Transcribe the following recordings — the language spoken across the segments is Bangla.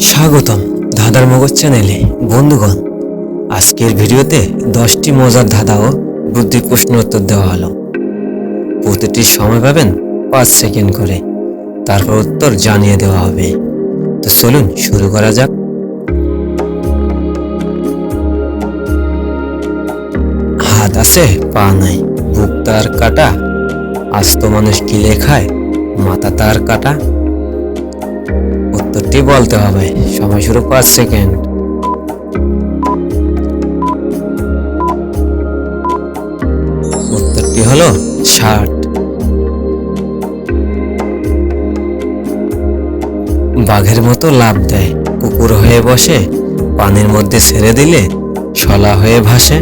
স্বাগতম ধাঁধার মগজ চ্যানেলে। বন্ধুগণ, আজকের ভিডিওতে দশটি মজার ধাঁধা ও বুদ্ধি প্রশ্ন উত্তর দেওয়া হলো। প্রতিটি সময় পাবেন পাঁচ সেকেন্ড করে। তারপর উত্তর জানিয়ে দেওয়া হবে। তো চলুন শুরু করা যাক। হাত আছে, পা নাই, বুক তার কাটা, আস্ত মানুষ কিলে লেখায়, মাথা তার কাটা। উত্তরটি বলতে হবে, সময় শুরু পাঁচ সেকেন্ড উত্তরটি হলো ষাট। বাঘের মতো লাভ দেয়, কুকুর হয়ে বসে, পানির মধ্যে ছেড়ে দিলে, শলা হয়ে ভাসে।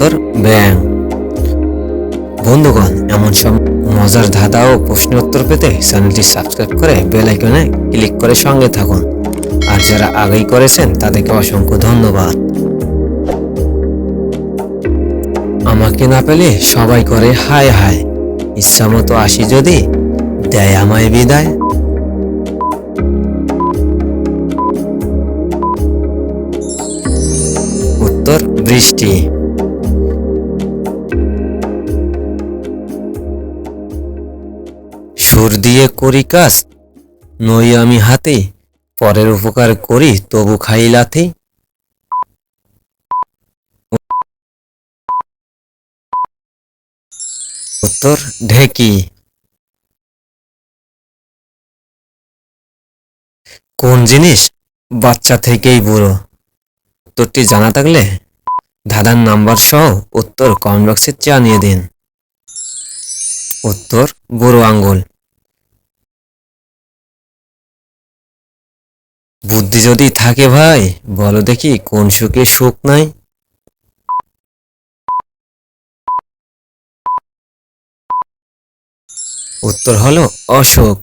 উত্তর, ব্যাং। বন্ধুগণ, এমন সব মজার ধাঁধা ও প্রশ্ন উত্তর পেতে চ্যানেলটি সাবস্ক্রাইব করে বেল আইকনে ক্লিক করে সঙ্গে থাকুন। আর যারা আগেই করেছেন, তাদেরকে অসংখ্য ধন্যবাদ। আমাকে না পেলে সবাই করে হায় হায়। ইচ্ছা মতো আসি যদি, দেয় আমায় বিদায়। উত্তর, বৃষ্টি। সুর দিয়ে করি কাজ, নই আমি হাতে, পরের উপকার করি তবু খাই লাথি। উত্তর, ঢেকি। কোন জিনিস বাচ্চা থেকেই বুড়ো? উত্তরটি জানা থাকলে ধাঁধার নাম্বার সহ উত্তর কমেন্ট বক্সে জানিয়ে দিন। উত্তর, বুড়ো আঙ্গুল। বুদ্ধি যদি থাকে ভাই, বলো দেখি কোন সুখে সুখ নাই? উত্তর হলো অশোক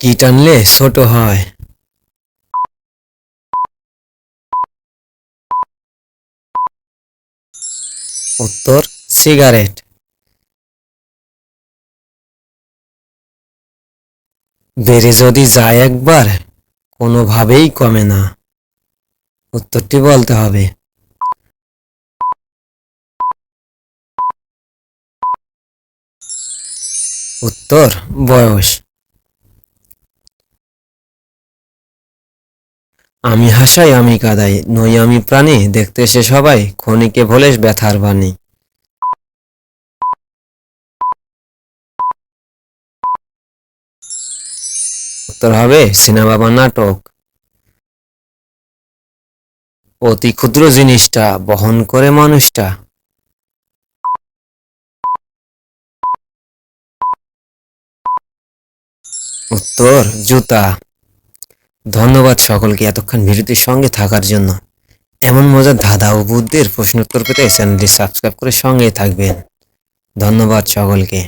কি টানলে ছোট হয়? উত্তর, সিগারেট। বেড়ে যদি যায় একবার, কোনোভাবেই কমে না। উত্তরটি বলতে হবে। উত্তর, বয়স। আমি হাসাই, আমি কাদাই। নই আমি প্রাণী। দেখতে এসে সবাই। ক্ষণিকে ভোলে ব্যথার বাণী। উত্তর হবে সিনেমা বা নাটক। অতি ক্ষুদ্র জিনিসটা বহন করে মানুষটা। উত্তর, জুতা। ধন্যবাদ সকলকে এতক্ষণ ভিডিওটির সঙ্গে থাকার জন্য। এমন মজার ধাঁধা ও বুদ্ধির প্রশ্ন উত্তর পেতে চ্যানেলটি সাবস্ক্রাইব করে সঙ্গে থাকবেন। ধন্যবাদ সকলকে।